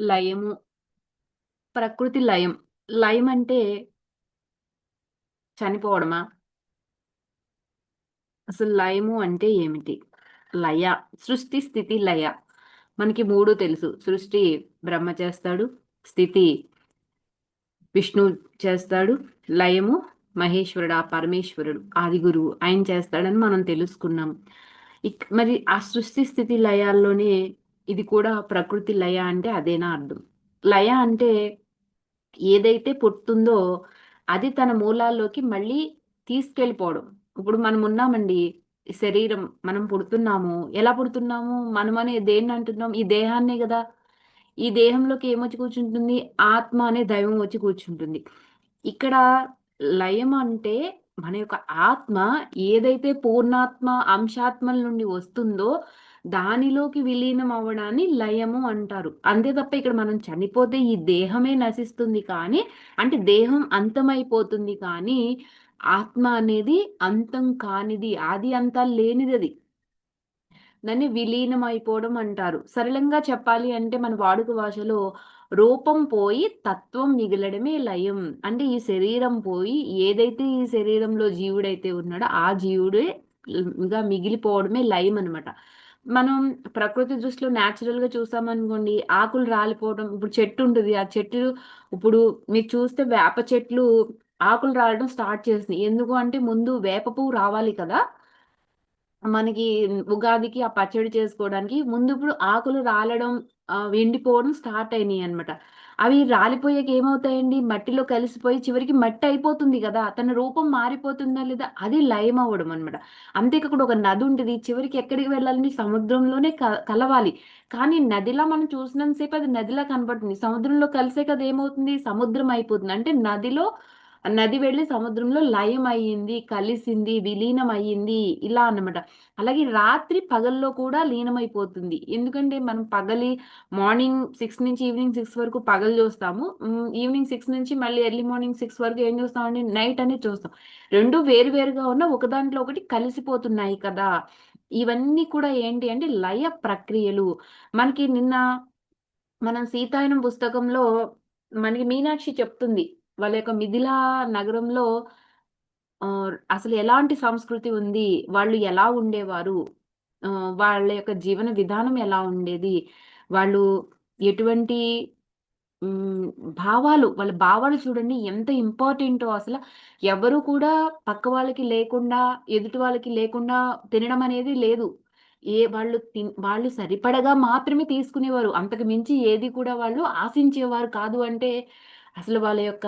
లయము ప్రకృతి లయం లయం అంటే చనిపోవడమా? అసలు లయము అంటే ఏమిటి? లయ సృష్టి స్థితి లయ. మనకి మూడు తెలుసు. సృష్టి బ్రహ్మ చేస్తాడు స్థితి విష్ణు చేస్తాడు లయము మహేశ్వరుడు ఆ పరమేశ్వరుడు ఆది గురువు. ఆయన చేస్తాడని మనం తెలుసుకున్నాం ఇక్ మరి ఆ సృష్టి స్థితి లయాల్లోనే ఇది కూడా ప్రకృతి లయ అంటే అదేనా అర్థం? లయ అంటే ఏదైతే పుట్టుందో అది తన మూలాల్లోకి మళ్ళీ తీసుకెళ్ళిపోవడం. ఇప్పుడు మనం ఉన్నామండి శరీరం మనం పుడుతున్నాము. ఎలా పుడుతున్నాము? మనం అనే దేన్ని అంటున్నాం. ఈ దేహాన్నే కదా. ఈ దేహంలోకి ఏమొచ్చి కూర్చుంటుంది? ఆత్మ అనే దైవం వచ్చి కూర్చుంటుంది. ఇక్కడ లయం అంటే మన యొక్క ఆత్మ ఏదైతే పూర్ణాత్మ అంశాత్మల నుండి వస్తుందో దానిలోకి విలీనం అవ్వడాన్ని లయము అంటారు. అంతే తప్ప ఇక్కడ మనం చనిపోతే ఈ దేహమే నశిస్తుంది కానీ అంటే దేహం అంతమైపోతుంది కానీ ఆత్మ అనేది అంతం కానిది ఆది అంతాలు లేనిది అది. దాన్ని విలీనం అయిపోవడం అంటారు. సరళంగా చెప్పాలి అంటే మన వాడుక భాషలో రూపం పోయి తత్వం మిగలడమే లయం. అంటే ఈ శరీరం పోయి ఏదైతే ఈ శరీరంలో జీవుడైతే ఉన్నాడో ఆ జీవుడే మిగిలిపోవడమే లయం అనమాట మనం ప్రకృతి దృష్టిలో న్యాచురల్గా చూసామనుకోండి ఆకులు రాలిపోవడం ఇప్పుడు చెట్టు ఉంటుంది ఆ చెట్టు ఇప్పుడు మీరు చూస్తే వేప చెట్లు ఆకులు రాలడం స్టార్ట్ చేసింది ఎందుకు అంటే ముందు వేప పువ్వు రావాలి కదా. మనకి ఉగాదికి ఆ పచ్చడి చేసుకోవడానికి ముందు ఇప్పుడు ఆకులు రాలడం ఎండిపోవడం స్టార్ట్ అయినాయి అనమాట అవి రాలిపోయాక ఏమవుతాయండి? మట్టిలో కలిసిపోయి చివరికి మట్టి అయిపోతుంది కదా తన రూపం మారిపోతుందా లేదా? అది లయం అవ్వడం అనమాట అంతేకాకుండా ఒక నది ఉంటుంది చివరికి ఎక్కడికి వెళ్ళాలని? సముద్రంలోనే కలవాలి. కానీ నదిలా మనం చూసినంతసేపు అది నదిలా కనబడుతుంది. సముద్రంలో కలిసే కదా ఏమవుతుంది? సముద్రం అయిపోతుంది. అంటే నదిలో నది వెళ్ళి సముద్రంలో లయం అయ్యింది కలిసింది విలీనం అయ్యింది ఇలా అన్నమాట. అలాగే రాత్రి పగల్లో కూడా లీనమైపోతుంది. ఎందుకంటే మనం పగలి మార్నింగ్ సిక్స్ నుంచి ఈవినింగ్ సిక్స్ వరకు పగలు చూస్తాము. ఈవినింగ్ సిక్స్ నుంచి మళ్ళీ ఎర్లీ మార్నింగ్ సిక్స్ వరకు ఏం చూస్తామండి? నైట్ అనేది చూస్తాం. రెండు వేరు వేరుగా ఉన్న ఒక దాంట్లో ఒకటి కలిసిపోతున్నాయి కదా. ఇవన్నీ కూడా ఏంటి అంటే లయ ప్రక్రియలు. మనకి నిన్న మనం సీతాయనం పుస్తకంలో మనకి మీనాక్షి చెప్తుంది. వాళ్ళ యొక్క మిథిలా నగరంలో అసలు ఎలాంటి సంస్కృతి ఉంది? వాళ్ళు ఎలా ఉండేవారు? వాళ్ళ యొక్క జీవన విధానం ఎలా ఉండేది? వాళ్ళు ఎటువంటి భావాలు వాళ్ళ భావాలు చూడండి ఎంత ఇంపార్టెంటో అసలు. ఎవరు కూడా పక్క వాళ్ళకి లేకుండా ఎదుటి వాళ్ళకి లేకుండా తినడం అనేది లేదు. ఏ వాళ్ళు వాళ్ళు సరిపడగా మాత్రమే తీసుకునేవారు. అంతకు మించి ఏది కూడా వాళ్ళు ఆశించేవారు కాదు అంటే అసలు వాళ్ళ యొక్క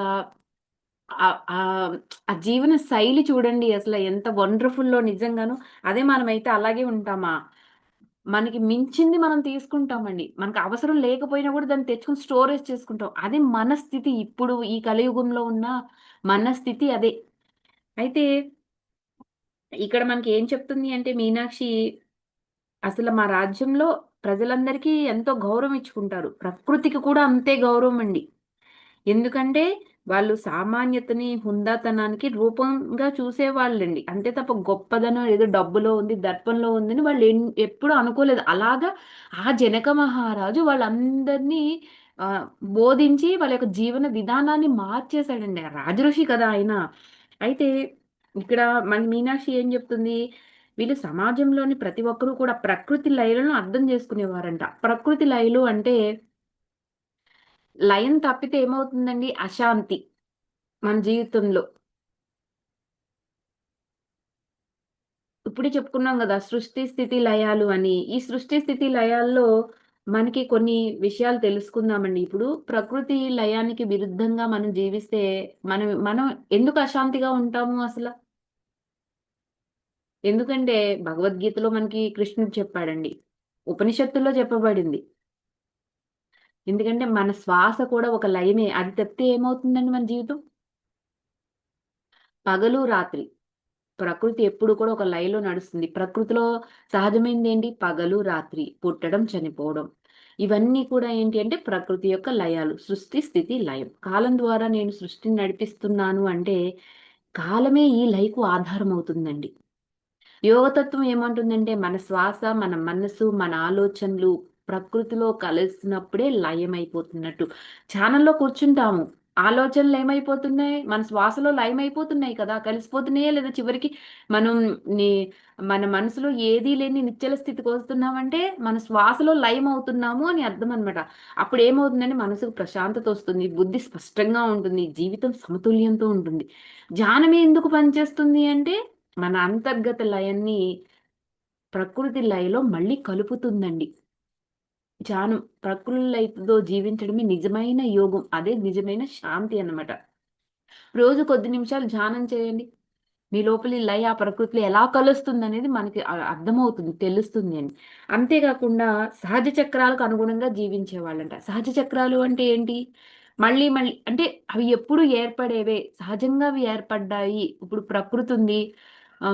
ఆ జీవన శైలి చూడండి అసలు ఎంత వండర్‌ఫుల్‌లో నిజంగాను. అదే మనమైతే అలాగే ఉంటామా? మనకి మించింది మనం తీసుకుంటామండి. మనకు అవసరం లేకపోయినా కూడా దాన్ని తెచ్చుకొని స్టోరేజ్ చేసుకుంటాం. అదే మన స్థితి ఇప్పుడు ఈ కలియుగంలో ఉన్న మన స్థితి అదే. అయితే ఇక్కడ మనకి ఏం చెప్తుంది అంటే మీనాక్షి అసలు మా రాజ్యంలో ప్రజలందరికీ ఎంతో గౌరవం ఇచ్చుకుంటారు. ప్రకృతికి కూడా అంతే గౌరవం అండి. ఎందుకంటే వాళ్ళు సామాన్యతని హుందాతనానికి రూపంగా చూసేవాళ్ళండి. అంతే తప్ప గొప్పదనం ఏదో డబ్బులో ఉంది దర్పంలో ఉందని వాళ్ళు ఎప్పుడు అనుకోలేదు. అలాగా ఆ జనక మహారాజు వాళ్ళందరినీ బోధించి వాళ్ళ యొక్క జీవన విధానాన్ని మార్చేశాడండి. రాజఋషి కదా ఆయన. అయితే ఇక్కడ మన మీనాక్షి ఏం చెప్తుంది? వీళ్ళు సమాజంలోని ప్రతి ఒక్కరూ కూడా ప్రకృతి లయలను అర్థం చేసుకునేవారంట. ప్రకృతి లయలు అంటే లయం తప్పితే ఏమవుతుందండి? అశాంతి మన జీవితంలో. ఇప్పుడే చెప్పుకున్నాం కదా సృష్టి స్థితి లయాలు అని. ఈ సృష్టి స్థితి లయాల్లో మనకి కొన్ని విషయాలు తెలుసుకుందామండి. ఇప్పుడు ప్రకృతి లయానికి విరుద్ధంగా మనం జీవిస్తే మనం మనం ఎందుకు అశాంతిగా ఉంటాము అసలు? ఎందుకంటే భగవద్గీతలో మనకి కృష్ణుడు చెప్పాడండి. ఉపనిషత్తుల్లో చెప్పబడింది. ఎందుకంటే మన శ్వాస కూడా ఒక లయమే. అది తప్పితే ఏమవుతుందండి మన జీవితం? పగలు రాత్రి. ప్రకృతి ఎప్పుడు కూడా ఒక లయలో నడుస్తుంది. ప్రకృతిలో సహజమైంది ఏంటి పగలు రాత్రి. పుట్టడం చనిపోవడం. ఇవన్నీ కూడా ఏంటి అంటే ప్రకృతి యొక్క లయాలు. సృష్టి స్థితి లయం. కాలం ద్వారా నేను సృష్టిని నడిపిస్తున్నాను అంటే కాలమే ఈ లయకు ఆధారం అవుతుందండి యోగతత్వం ఏమంటుందంటే మన శ్వాస మన మనసు మన ఆలోచనలు ప్రకృతిలో కలిసినప్పుడే లయం అయిపోతున్నట్టు ధ్యానంలో కూర్చుంటాము. ఆలోచనలు ఏమైపోతున్నాయి? మన శ్వాసలో లయం అయిపోతున్నాయి కదా? కలిసిపోతున్నాయా లేదా చివరికి? మనం నీ మన మనసులో ఏదీ లేని నిశ్చల స్థితికి వస్తున్నామంటే మన శ్వాసలో లయం అవుతున్నాము అని అర్థం అనమాట అప్పుడు ఏమవుతుందంటే మనసుకు ప్రశాంతత వస్తుంది బుద్ధి స్పష్టంగా ఉంటుంది జీవితం సమతుల్యంతో ఉంటుంది. ధ్యానం ఎందుకు పనిచేస్తుంది అంటే మన అంతర్గత లయాన్ని ప్రకృతి లయలో మళ్ళీ కలుపుతుందండి. ధ్యానం ప్రకృతి జీవించడమే నిజమైన యోగం. అదే నిజమైన శాంతి అన్నమాట. రోజు కొద్ది నిమిషాలు ధ్యానం చేయండి. మీ లోపలి లయ ఆ ప్రకృతిలో ఎలా కలుస్తుంది అనేది మనకి అర్థమవుతుంది తెలుస్తుంది అని. అంతేకాకుండా సహజ చక్రాలకు అనుగుణంగా జీవించే వాళ్ళంట. సహజ చక్రాలు అంటే ఏంటి? మళ్ళీ మళ్ళీ అంటే అవి ఎప్పుడు ఏర్పడేవే. సహజంగా అవి ఏర్పడ్డాయి. ఇప్పుడు ప్రకృతి ఉంది. ఆ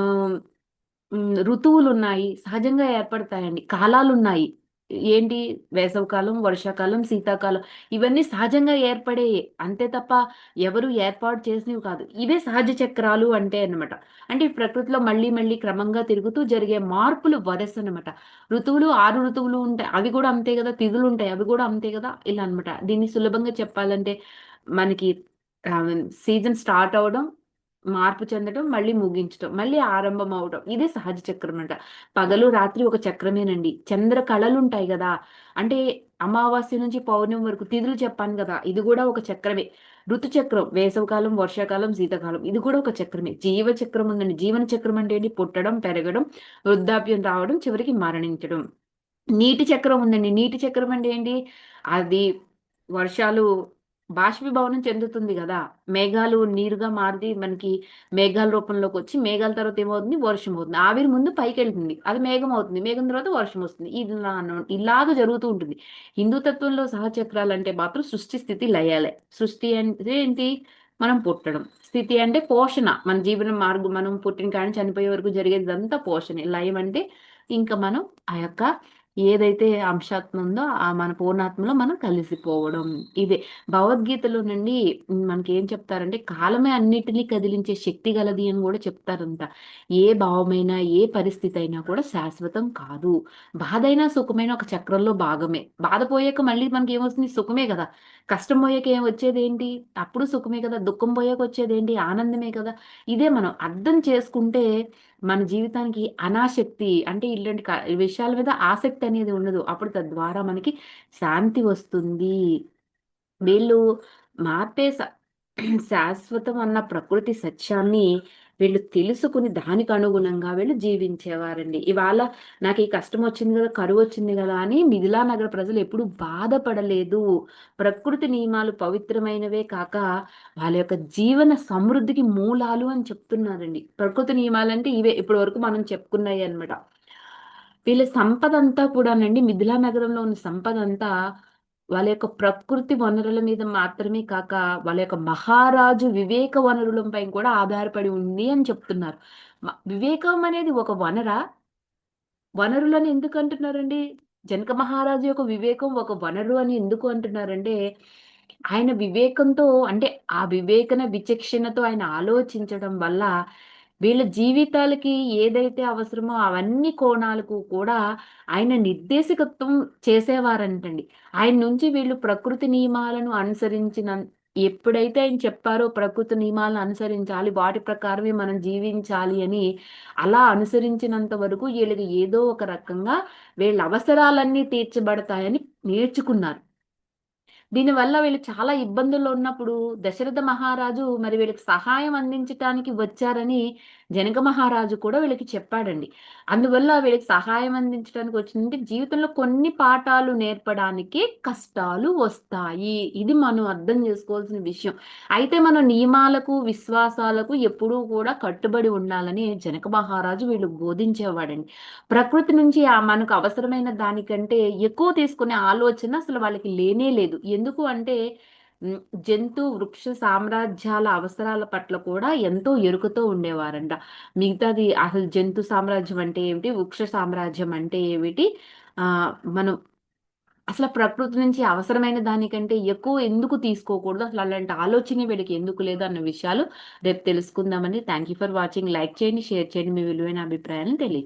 ఋతువులు ఉన్నాయి సహజంగా ఏర్పడతాయండి. కాలాలు ఉన్నాయి ఏంటి? వేసవికాలం వర్షాకాలం శీతాకాలం ఇవన్నీ సహజంగా ఏర్పడే అంతే తప్ప ఎవరు ఏర్పాటు చేసినవి కాదు. ఇవే సహజ చక్రాలు అంటే అన్నమాట. అంటే ప్రకృతిలో మళ్ళీ మళ్ళీ క్రమంగా తిరుగుతూ జరిగే మార్పులు వరస అనమాట ఋతువులు ఆరు ఋతువులు ఉంటాయి. అవి కూడా అంతే కదా. తిథులు ఉంటాయి. అవి కూడా అంతే కదా. ఇలా అనమాట దీన్ని సులభంగా చెప్పాలంటే మనకి సీజన్ స్టార్ట్ అవడం మార్పు చెందడం మళ్ళీ ముగించడం మళ్ళీ ఆరంభం అవడం ఇదే సహజ చక్రం అంట. పగలు రాత్రి ఒక చక్రమేనండి. చంద్ర కళలు ఉంటాయి కదా అంటే అమావాస్య నుంచి పౌర్ణమి వరకు తిథులు చెప్పాను కదా ఇది కూడా ఒక చక్రమే. ఋతు చక్రం వేసవికాలం వర్షాకాలం శీతాకాలం ఇది కూడా ఒక చక్రమే. జీవ చక్రం ఉందండి. జీవన చక్రం అంటే ఏంటి? పుట్టడం పెరగడం వృద్ధాప్యం రావడం చివరికి మరణించడం. నీటి చక్రం ఉందండి. నీటి చక్రం అంటే ఏంటి? అది వర్షాలు బాష్పీభవనం చెందుతుంది కదా. మేఘాలు నీరుగా మారి మనకి మేఘాల రూపంలోకి వచ్చి మేఘాల తర్వాత ఏమవుతుంది? వర్షం అవుతుంది. ఆవిరి ముందు పైకి వెళ్తుంది అది మేఘం అవుతుంది. మేఘం తర్వాత వర్షం వస్తుంది. ఇలా ఇలాగ జరుగుతూ ఉంటుంది. హిందూ తత్వంలో సహచక్రాలు అంటే మాత్రం సృష్టి స్థితి లయాలే. సృష్టి అంటే ఏంటి? మనం పుట్టడం. స్థితి అంటే పోషణ. మన జీవన మార్గం మనం పుట్టిన కానీ చనిపోయే వరకు జరిగేది అంతా పోషణ. లయం అంటే ఇంకా మనం ఆ యొక్క ఏదైతే అంశాత్మ ఉందో ఆ మన పూర్ణాత్మలో మనం కలిసిపోవడం. ఇదే భగవద్గీతలో నుండి మనకి ఏం చెప్తారంటే కాలమే అన్నిటినీ కదిలించే శక్తి గలది అని కూడా చెప్తారంట. ఏ భావమైనా ఏ పరిస్థితి అయినా కూడా శాశ్వతం కాదు. బాధైనా సుఖమైన ఒక చక్రంలో భాగమే. బాధ పోయాక మళ్ళీ మనకి ఏమొస్తుంది సుఖమే కదా. కష్టం పోయాక ఏం వచ్చేది ఏంటి అప్పుడు సుఖమే కదా. దుఃఖం పోయాక వచ్చేది ఏంటి ఆనందమే కదా. ఇదే మనం అర్థం చేసుకుంటే మన జీవితానికి అనాసక్తి అంటే ఇలాంటి విషయాల మీద ఆసక్తి అనేది ఉండదు. అప్పుడు తద్వారా మనకి శాంతి వస్తుంది. వీళ్ళు మార్పే శాశ్వతం అన్న ప్రకృతి సత్యాన్ని వీళ్ళు తెలుసుకుని దానికి అనుగుణంగా వీళ్ళు జీవించేవారండి. ఇవాళ నాకు ఈ కష్టం వచ్చింది కదా కరువు వచ్చింది కదా అని మిథిలా నగర ప్రజలు ఎప్పుడు బాధపడలేదు. ప్రకృతి నియమాలు పవిత్రమైనవే కాక వాళ్ళ యొక్క జీవన సమృద్ధికి మూలాలు అని చెప్తున్నారండి. ప్రకృతి నియమాలు అంటే ఇవే ఇప్పటి వరకు మనం చెప్పుకున్నాయి అన్నమాట వీళ్ళ సంపద అంతా కూడానండి మిథిలా నగరంలో ఉన్న సంపద అంతా వాళ్ళ యొక్క ప్రకృతి వనరుల మీద మాత్రమే కాక వాళ్ళ యొక్క మహారాజు వివేక వనరులపై కూడా ఆధారపడి ఉంది అని చెప్తున్నారు. వివేకం అనేది ఒక వనర? వనరులని ఎందుకు అంటున్నారండి? జనక మహారాజు యొక్క వివేకం ఒక వనరు అని ఎందుకు అంటున్నారంటే ఆయన వివేకంతో అంటే ఆ వివేకన విచక్షణతో ఆయన ఆలోచించడం వల్ల వీళ్ళ జీవితాలకి ఏదైతే అవసరమో అవన్నీ కోణాలకు కూడా ఆయన నిర్దేశకత్వం చేసేవారంటండి. ఆయన నుంచి వీళ్ళు ప్రకృతి నియమాలను అనుసరించిన ఎప్పుడైతే ఆయన చెప్పారో ప్రకృతి నియమాలను అనుసరించాలి వాటి ప్రకారమే మనం జీవించాలి అని అలా అనుసరించినంత వరకు వీళ్ళకి ఏదో ఒక రకంగా వీళ్ళ అవసరాలన్నీ తీర్చబడతాయని నేర్చుకున్నారు. దీనివల్ల వీళ్ళు చాలా ఇబ్బందుల్లో ఉన్నప్పుడు దశరథ మహారాజు మరి వీళ్ళకి సహాయం అందించటానికి వచ్చారని జనక మహారాజు కూడా వీళ్ళకి చెప్పాడండి. అందువల్ల వీళ్ళకి సహాయం అందించడానికి వచ్చిందంటే జీవితంలో కొన్ని పాఠాలు నేర్పడానికి కష్టాలు వస్తాయి. ఇది మనం అర్థం చేసుకోవాల్సిన విషయం. అయితే మన నియమాలకు విశ్వాసాలకు ఎప్పుడూ కూడా కట్టుబడి ఉండాలని జనక మహారాజు వీళ్ళు బోధించేవాడండి. ప్రకృతి నుంచి మనకు అవసరమైన దానికంటే ఎక్కువ తీసుకునే ఆలోచన అసలు వాళ్ళకి లేనే లేదు. ఎందుకు అంటే జంతు వృక్ష సామ్రాజ్యాల అవసరాల పట్ల కూడా ఎంతో ఎరుకతో ఉండేవారంట. మిగతాది అసలు జంతు సామ్రాజ్యం అంటే ఏమిటి? వృక్ష సామ్రాజ్యం అంటే ఏమిటి? ఆ మనం అసలు ప్రకృతి నుంచి అవసరమైన దానికంటే ఎక్కువ ఎందుకు తీసుకోకూడదు? అసలు అలాంటి ఆలోచన వీడికి ఎందుకు లేదు అన్న విషయాలు రేపు తెలుసుకుందామని thank you for watching like చేయండి షేర్ చేయండి. మీ విలువైన అభిప్రాయాలను తెలియ